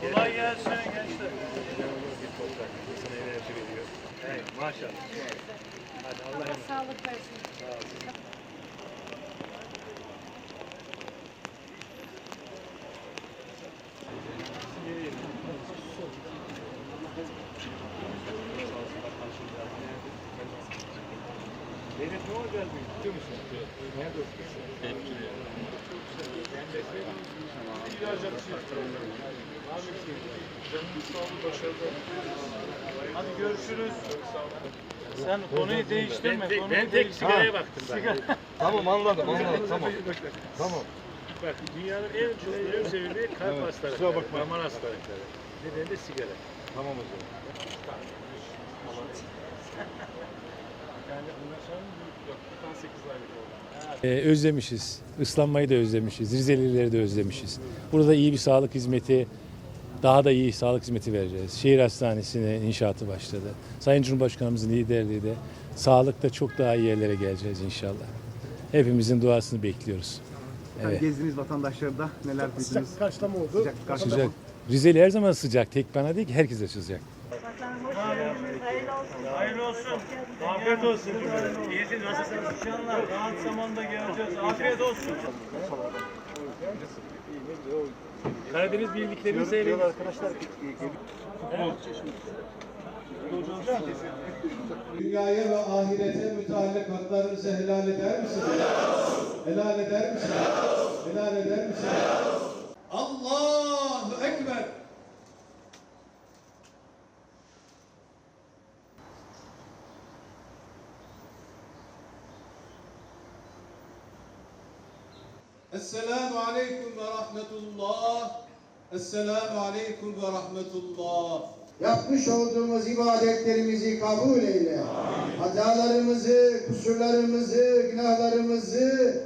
Kolay gelsin gençler. İnanılmaz bir toprak. İnsana enerji veriyor. Evet, maşallah. Hadi Allah emanet. sağlık versin. Zeynep ne olacağız biz biliyor musun? Nerede okuyorsun? Hadi görüşürüz. Sen konuyu değiştirme. Ben, konuyu ben tek sigaraya baktım ben. Tamam anladım anladım tamam. Tamam. Bak dünyanın en çok ölüm sebebi kalp Evet, hastalıkları, kusura bakma. damar hastalıkları. Nedeni de sigara. Tamam o zaman. Ee, özlemişiz. Islanmayı da özlemişiz. Rizelileri de özlemişiz. Burada iyi bir sağlık hizmeti, daha da iyi sağlık hizmeti vereceğiz. Şehir Hastanesi'nin inşaatı başladı. Sayın Cumhurbaşkanımızın liderliğiyle sağlıkta çok daha iyi yerlere geleceğiz inşallah. Hepimizin duasını bekliyoruz. Evet. Gezdiğiniz vatandaşlarda neler duydunuz? Sıcak karşılama oldu. Sıcak karşılama. Sıcak. Rizeli her zaman sıcak. Tek bana değil ki herkese sıcak. Hayırlı olsun. Afiyet olsun. İyisin nasılsınız? İnşallah rahat zamanda geleceğiz. Afiyet olsun. Karadeniz birliklerini seyredin. Dünyaya ve ahirete müteallikatlarınızı helal eder misiniz? Helal eder misiniz? Helal eder misiniz? Allahu Ekber. Esselamu Aleyküm ve Rahmetullah. Esselamu Aleyküm ve Rahmetullah. Yapmış olduğumuz ibadetlerimizi kabul eyle. Hatalarımızı, kusurlarımızı, günahlarımızı